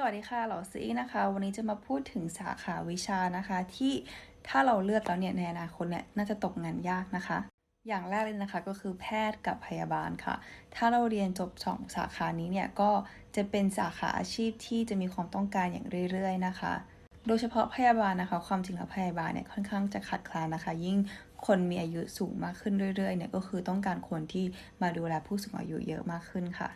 สวัสดีค่ะหล่าซีนะคะ วันนี้จะมาพูดถึงสาขาวิชานะคะ ที่ถ้าเราเลือกแล้วเนี่ยในอนาคตเนี่ยน่าจะตกงานยากนะคะ อย่างแรกเลยนะคะก็คือแพทย์กับพยาบาลค่ะ ถ้าเราเรียนจบสองสาขานี้เนี่ยก็จะเป็นสาขาอาชีพที่จะมีความต้องการอย่างเรื่อยๆนะคะ โดยเฉพาะพยาบาลนะคะ ความจริงแล้วพยาบาลเนี่ยค่อนข้างจะขาดแคลนนะคะ ยิ่งคนมีอายุสูงมากขึ้นเรื่อยๆเนี่ยก็คือต้องการคนที่มาดูแลผู้สูงอายุเยอะมากขึ้นค่ะ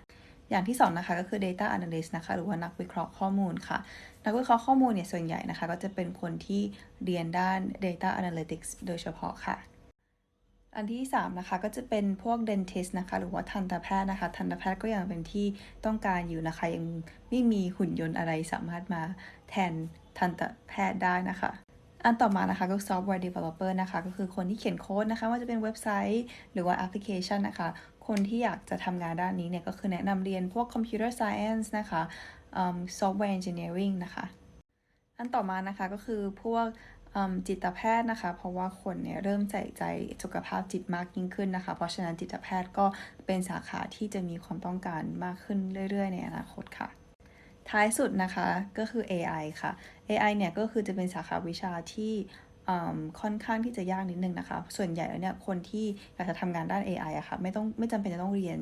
อย่างที่สองนะคะก็คือ data analyst นะคะหรือว่านักวิเคราะห์ข้อมูลค่ะ นักวิเคราะห์ข้อมูลเนี่ยส่วนใหญ่นะคะ ก็จะเป็นคนที่เรียนด้าน data analytics โดยเฉพาะค่ะ อันที่3นะคะก็จะเป็นพวก dentist นะคะหรือว่าทันตแพทย์นะคะ ทันตแพทย์ก็ยังเป็นที่ต้องการอยู่นะคะ ยังไม่มีหุ่นยนต์อะไรสามารถมาแทนทันตแพทย์ได้นะคะ อันต่อมานะคะก็ software developer นะคะ ก็คือคนที่เขียนโค้ดนะคะ ว่าจะเป็นเว็บไซต์ หรือว่าแอปพลิเคชันนะคะ คนที่อยากจะทำงานด้านนี้เนี่ยก็คือแนะนำเรียนพวก computer science นะคะอืม software engineering นะคะ อันต่อมานะคะก็คือพวกจิตแพทย์นะคะ เพราะว่าคนเนี่ยเริ่มใส่ใจสุขภาพจิตมากยิ่งขึ้นนะคะ เพราะฉะนั้นจิตแพทย์ก็เป็นสาขาที่จะมีความต้องการมากขึ้นเรื่อย ๆ ในอนาคตค่ะ ท้ายสุดนะคะก็คือ AI ค่ะ AI เนี่ยก็คือจะเป็นสาขาวิชาที่ ค่อนข้างที่จะยากนิดนึงนะคะ ส่วนใหญ่แล้วเนี่ยคนที่อยากจะทำงานด้าน AI อะค่ะไม่ต้องไม่จำเป็นจะต้องเรียน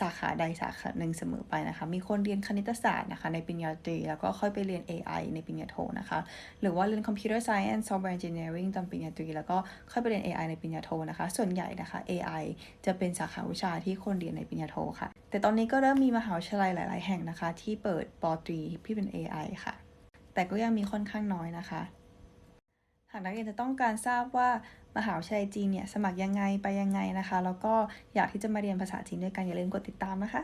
สาขาใดสาขาหนึ่งเสมอไปนะคะ มีคนเรียนคณิตศาสตร์นะคะ ในปริญญาตรี แล้วก็ค่อยไปเรียน AI ในปริญญาโทนะคะ หรือว่าเรียน Computer Science Software Engineering ตอนปริญญาตรี แล้วก็ค่อยไปเรียน AI ในปริญญาโทนะคะ ส่วนใหญ่นะคะ AI จะเป็นสาขาวิชาที่คนเรียนในปริญญาโทค่ะ แต่ตอนนี้ก็เริ่มมีมหาวิทยาลัยหลาย ๆ แห่งนะคะ ที่เปิดปอตรีที่เป็น AI ค่ะ แต่ก็ยังมีค่อนข้างน้อยนะคะ หากนักเรียนจะต้องการทราบว่ามหาวิทยาลัยจีนเนี่ยสมัครยังไงไปยังไงนะคะ แล้วก็อยากที่จะมาเรียนภาษาจีนด้วยกันอย่าลืมกดติดตามนะคะ